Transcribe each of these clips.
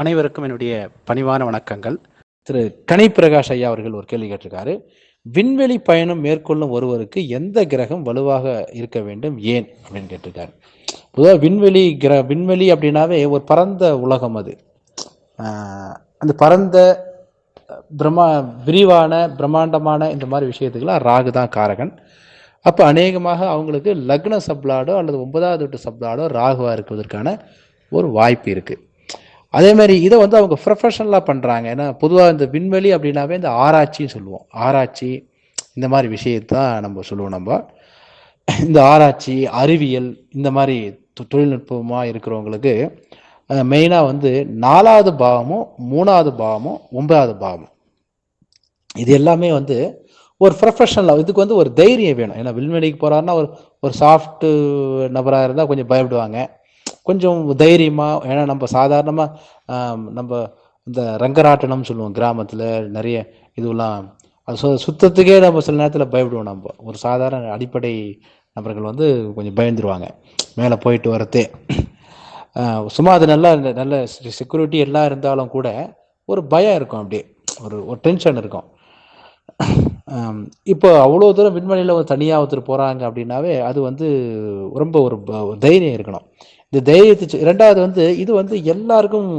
அனைவருக்கும் என்னுடைய பணிவான வணக்கங்கள். திரு கனி பிரகாஷ் ஐயா அவர்கள் ஒரு கேள்வி கேட்டிருக்காரு. விண்வெளி பயணம் மேற்கொள்ளும் ஒருவருக்கு எந்த கிரகம் வலுவாக இருக்க வேண்டும்? ஏன்? அப்படின்னு கேட்டிருக்காரு. பொதுவாக விண்வெளி கிர விண்வெளி அப்படின்னாவே ஒரு பரந்த உலகம் அது. அந்த பரந்த பிரம்மா விரிவான பிரம்மாண்டமான இந்த மாதிரி விஷயத்துக்கெல்லாம் ராகு தான் காரகன். அப்போ அநேகமாக அவங்களுக்கு லக்ன சப்ளாடோ அல்லது ஒன்பதாவது வீட்டு சப்ளாடோ ராகுவாக இருப்பதற்கான ஒரு வாய்ப்பு இருக்குது அதே மாதிரி இதை வந்து அவங்க ப்ரொஃபஷனலாக பண்ணுறாங்க ஏன்னா பொதுவாக இந்த விண்வெளி அப்படின்னாவே இந்த ஆராய்ச்சின்னு சொல்லுவோம். ஆராய்ச்சி இந்த மாதிரி விஷயத்தான் நம்ம சொல்லுவோம் நம்ம. இந்த ஆராய்ச்சி அறிவியல் இந்த மாதிரி தொ- தொழில்நுட்பமாக இருக்கிறவங்களுக்கு மெயினாக வந்து நாலாவது பாவமும் மூணாவது பாவமும் ஒன்பதாவது பாவமும். இது எல்லாமே வந்து ஒரு ப்ரொஃபஷனல் இதுக்கு வந்து ஒரு தைரியம் வேணும். ஏன்னா விண்வெளிக்கு போகிறாருன்னா ஒரு ஒரு சாஃப்ட் நபராக இருந்தால் கொஞ்சம் பயப்படுவாங்க. கொஞ்சம் தைரியமாக ஏன்னா நம்ம சாதாரணமாக நம்ம இந்த ரங்கராட்டனம் சொல்லுவோம் கிராமத்தில் நிறைய இதுவெல்லாம். அது சு சுத்தத்துக்கே நம்ம சில நேரத்தில் பயப்படுவோம் நம்ம. ஒரு சாதாரண அடிப்படை நபர்கள் வந்து கொஞ்சம் பயந்துருவாங்க. மேலே போயிட்டு வரத்தே. சும்மா அது நல்லா நல்ல செக்யூரிட்டி எல்லாம் இருந்தாலும் கூட ஒரு பயம் இருக்கும் அப்படியே. ஒரு ஒரு டென்ஷன் இருக்கும். இப்போ அவ்வளோ தூரம் விண்வெளியில் ஒரு தனியாக ஒருத்தர் போகிறாங்க அப்படின்னாவே அது வந்து ரொம்ப ஒரு ப- ஒரு தைரியம் இருக்கணும். இந்த தைரியத்தை ரெண்டாவது வந்து இது வந்து எல்லாருக்கும்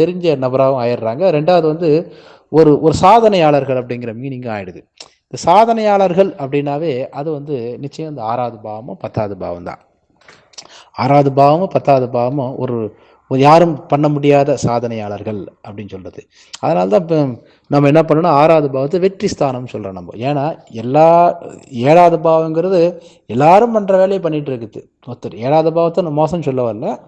தெரிஞ்ச நபராகவும் ஆயிடுறாங்க. ரெண்டாவது வந்து ஒரு ஒரு சாதனையாளர்கள் அப்படிங்கிற மீனிங்கும் ஆயிடுது. இந்த சாதனையாளர்கள் அப்படின்னாவே அது வந்து நிச்சயம் இந்த ஆறாவது பாவமும் பத்தாவது பாவம் தான் ஆறாவது பாவமும் பத்தாவது பாவமும் ஒரு யாரும் பண்ண முடியாத சாதனையாளர்கள் அப்படின்னு சொல்கிறது அதனால தான் இப்போ நம்ம என்ன பண்ணணும்? ஆறாவது பாவத்தை வெற்றி ஸ்தானம்னு சொல்கிறோம் நம்ம. ஏன்னா எல்லா ஏழாவது பாவங்கிறது எல்லாரும் பண்ணுற வேலையை பண்ணிகிட்டு இருக்குது. ஒருத்தர் ஏழாவது பாவத்தை நம்ம மோசம் சொல்ல வரல.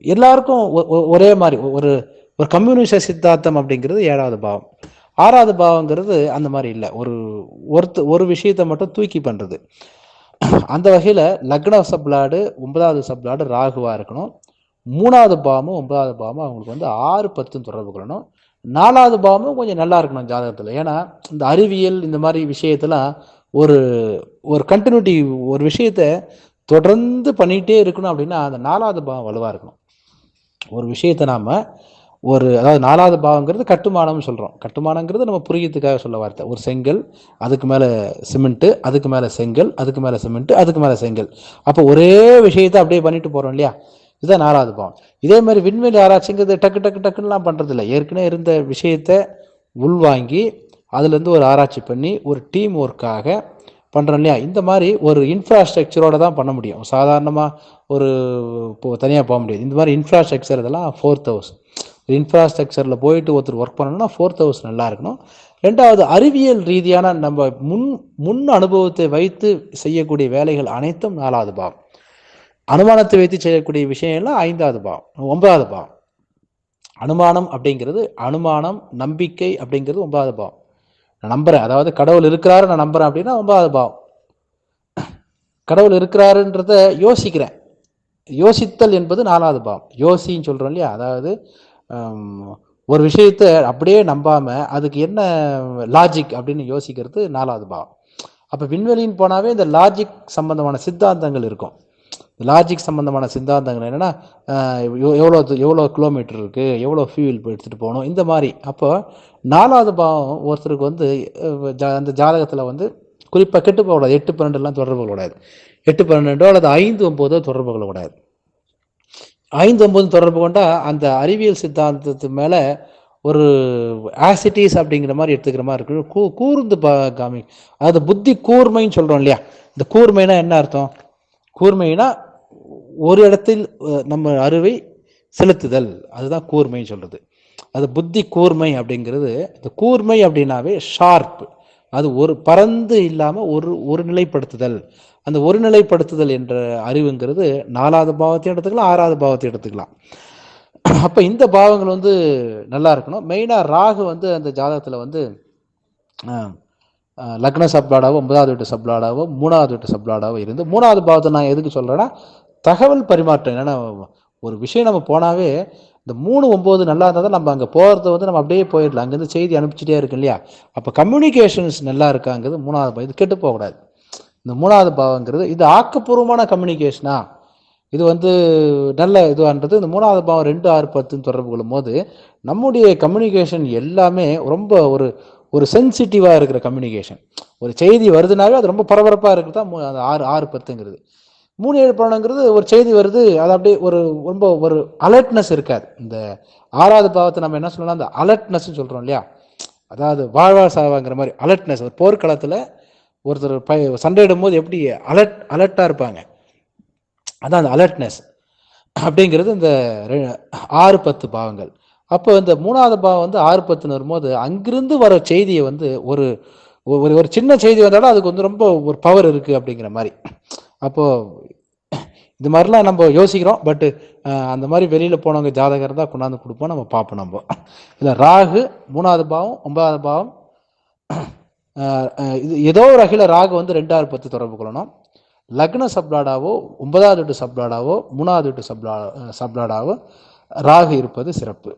எல்லாருக்கும் ஒ- ஒரே மாதிரி ஒரு ஒரு கம்யூனிச சித்தாந்தம் அப்படிங்கிறது ஏழாவது பாவம். ஆறாவது பாவங்கிறது அந்த மாதிரி இல்லை. ஒரு ஒருத்த ஒரு விஷயத்தை மட்டும் தூக்கி பண்ணுறது அந்த வகையில் லக்ன சப்ளாடு ஒன்பதாவது சப்ளாடு ராகுவாக இருக்கணும். மூணாவது பாவமும் ஒன்பதாவது பாவமும் அவங்களுக்கு வந்து ஆறு பத்து தொடர்பு கொள்ளணும். நாலாவது பாவமும் கொஞ்சம் நல்லா இருக்கணும் ஜாதகத்தில். ஏன்னா இந்த அறிவியல் இந்த மாதிரி விஷயத்தெல்லாம் ஒரு ஒரு கண்டினியூட்டி ஒரு விஷயத்த தொடர்ந்து பண்ணிகிட்டே இருக்கணும் அப்படின்னா அந்த நாலாவது பாவம் வலுவாக இருக்கணும். ஒரு விஷயத்தை நாம் ஒரு அதாவது நாலாவது பாவங்கிறது கட்டுமானம்னு சொல்கிறோம் கட்டுமானங்கிறது நம்ம புரியத்துக்காக சொல்ல வார்த்தை. ஒரு செங்கல் அதுக்கு மேலே சிமெண்ட்டு அதுக்கு மேலே செங்கல் அதுக்கு மேலே சிமெண்ட்டு அதுக்கு மேலே செங்கல். அப்போ ஒரே விஷயத்தை அப்படியே பண்ணிட்டு போகிறோம் இல்லையா? இதுதான் நாலாவது பாவம். இதே மாதிரி விண்வெளி ஆராய்ச்சிங்கிறது டக்கு டக்கு டக்குன்னுலாம் பண்ணுறதில்ல ஏற்கனவே இருந்த விஷயத்தை உள்வாங்கி அதுலேருந்து ஒரு ஆராய்ச்சி பண்ணி ஒரு டீம் ஒர்க்காக பண்ணுறோம் இல்லையா? இந்த மாதிரி ஒரு இன்ஃப்ராஸ்ட்ரக்சரோடு தான் பண்ண முடியும். சாதாரணமாக ஒரு இப்போ தனியாக போக முடியாது. இந்த மாதிரி இன்ஃப்ராஸ்ட்ரக்சர் இதெல்லாம் ஃபோர்த் ஹவுஸ் இன்ஃப்ராஸ்ட்ரக்சரில் போயிட்டு ஒருத்தர் ஒர்க் பண்ணணும்னா ஃபோர்த் ஹவுஸ் நல்லா இருக்கணும். ரெண்டாவது அறிவியல் ரீதியான நம்ம முன் முன் அனுபவத்தை வைத்து செய்யக்கூடிய வேலைகள் அனைத்தும் நாலாவது பாவம். அனுமானத்தை வைத்து செய்யக்கூடிய விஷயம்லாம் ஐந்தாவது பாவம் ஒன்பதாவது பாவம். அனுமானம் அப்படிங்கிறது அனுமானம் நம்பிக்கை அப்படிங்கிறது ஒன்பதாவது பாவம். நான் நம்புகிறேன் அதாவது கடவுள் இருக்கிறாரு நான் நம்புறேன் அப்படின்னா ஒன்பதாவது பாவம். கடவுள் இருக்கிறாருன்றத யோசிக்கிறேன். யோசித்தல் என்பது நாலாவது பாவம். யோசின்னு சொல்கிறோம் இல்லையா? அதாவது ஒரு விஷயத்தை அப்படியே நம்பாமல் அதுக்கு என்ன லாஜிக் அப்படின்னு யோசிக்கிறது நாலாவது பாவம். அப்போ விண்வெளின்னு போனாவே இந்த லாஜிக் சம்பந்தமான சித்தாந்தங்கள் இருக்கும். லாஜிக் சம்பந்தமான சித்தாந்தங்கள் என்னென்னா எவ்வளோ எவ்வளோ கிலோமீட்டர் இருக்குது எவ்வளோ ஃபியூல் எடுத்துகிட்டு போகணும் இந்த மாதிரி. அப்போ நாலாவது பாவம் ஒருத்தருக்கு வந்து ஜா- அந்த ஜாதகத்தில் வந்து குறிப்பாக கெட்டு போகக்கூடாது எட்டு பன்னெண்டுலாம் தொடர்பு கொள்ளக்கூடாது. எட்டு பன்னெண்டோ அல்லது ஐந்து ஒம்போதோ தொடர்பு கொள்ளக்கூடாது. ஐந்து ஒம்பது தொடர்பு கொண்டால் அந்த அறிவியல் சித்தாந்தத்து மேலே ஒரு ஆசிட்டிஸ் அப்படிங்கிற மாதிரி எடுத்துக்கிற மாதிரி இருக்கு. கூ கூர்ந்து பா காமி அதாவது புத்தி கூர்மைன்னு சொல்கிறோம் இல்லையா? இந்த கூர்மைனா என்ன அர்த்தம்? கூர்மைனா ஒரு இடத்தில் நம்ம அறிவை செலுத்துதல். அதுதான் கூர்மைன்னு சொல்கிறது அது புத்தி கூர்மை அப்படிங்கிறது இந்த கூர்மை அப்படின்னாவே ஷார்ப். அது ஒரு பறந்து இல்லாமல் ஒரு ஒரு நிலைப்படுத்துதல். அந்த ஒரு நிலைப்படுத்துதல் என்ற அறிவுங்கிறது நாலாவது பாவத்தையும் எடுத்துக்கலாம் ஆறாவது பாவத்தையும் எடுத்துக்கலாம். அப்போ இந்த பாவங்கள் வந்து நல்லா இருக்கணும். மெயினாக ராகு வந்து அந்த ஜாதகத்தில் வந்து லக்ன சப்ளாடாவோ ஒன்பதாவது வீட்டு சப்ளாடாவோ மூணாவது வீட்டு சப்ளாடாவோ இருந்து மூணாவது பாவத்தை நான் எதுக்கு சொல்கிறேன்னா தகவல் பரிமாற்றம். என்னென்னா ஒரு விஷயம் நம்ம போனாவே இந்த மூணு ஒம்பது நல்லா இருந்தால் தான் நம்ம அங்கே போகிறத வந்து நம்ம அப்படியே போயிடலாம். அங்கேருந்து செய்தி அனுப்பிச்சிட்டே இருக்கு இல்லையா? அப்போ கம்யூனிகேஷன்ஸ் நல்லா இருக்காங்கிறது மூணாவது பாவம் இது கெட்டு போகக்கூடாது. இந்த மூணாவது பாவங்கிறது இது ஆக்கப்பூர்வமான கம்யூனிகேஷனா இது வந்து நல்ல இதுவான்றது இந்த மூணாவது பாவம் ரெண்டு ஆறு பத்துன்னு தொடர்பு கொள்ளும் போது நம்முடைய கம்யூனிகேஷன் எல்லாமே ரொம்ப ஒரு ஒரு சென்சிட்டிவாக இருக்கிற கம்யூனிகேஷன் ஒரு செய்தி வருதுனாவே அது ரொம்ப பரபரப்பாக இருக்கிறது தான் அந்த ஆறு ஆறு பத்துங்கிறது. மூணு ஏழு பன்னெண்டுங்கிறது ஒரு செய்தி வருது. அது அப்படியே ஒரு ரொம்ப ஒரு அலர்ட்னஸ் இருக்காது. இந்த ஆறாவது பாவத்தை நம்ம என்ன சொல்லலாம் அந்த அலர்ட்னஸ் சொல்கிறோம் இல்லையா? அதாவது வாழ்வா சாவாங்கிற மாதிரி அலர்ட்னஸ் ஒரு போர்க்களத்தில் ஒருத்தர் ப சண்டையிடும் போது எப்படி அலர்ட் அலர்ட்டாக இருப்பாங்க? அதான் அந்த அலர்ட்னஸ் அப்படிங்கிறது இந்த ரெ- ஆறு பத்து பாவங்கள். அப்போ இந்த மூணாவது பாவம் வந்து ஆறு பத்துன்னு வரும்போது அங்கிருந்து வர செய்தியை வந்து ஒரு ஒரு ஒரு சின்ன செய்தி வந்தாலும் அதுக்கு வந்து ரொம்ப ஒரு பவர் இருக்குது அப்படிங்கிற மாதிரி. அப்போது இது மாதிரிலாம் நம்ம யோசிக்கிறோம். பட்டு அந்த மாதிரி வெளியில் போனவங்க ஜாதகர் தான் கொண்டாந்து கொடுப்போம். நம்ம பார்ப்போம் நம்ம. இல்லை ராகு மூணாவது பாவம் ஒன்பதாவது பாவம். இது ஏதோ ஒரு வகையில் ராகு வந்து ரெண்டாயிரம் பத்து தொடர்பு கொள்ளணும். லக்ன சப்ளாடாவோ ஒன்பதாவது எட்டு சப்ளாடாவோ மூணாவது எட்டு சப்ளா சப்ளாடாவோ ராகு இருப்பது சிறப்பு.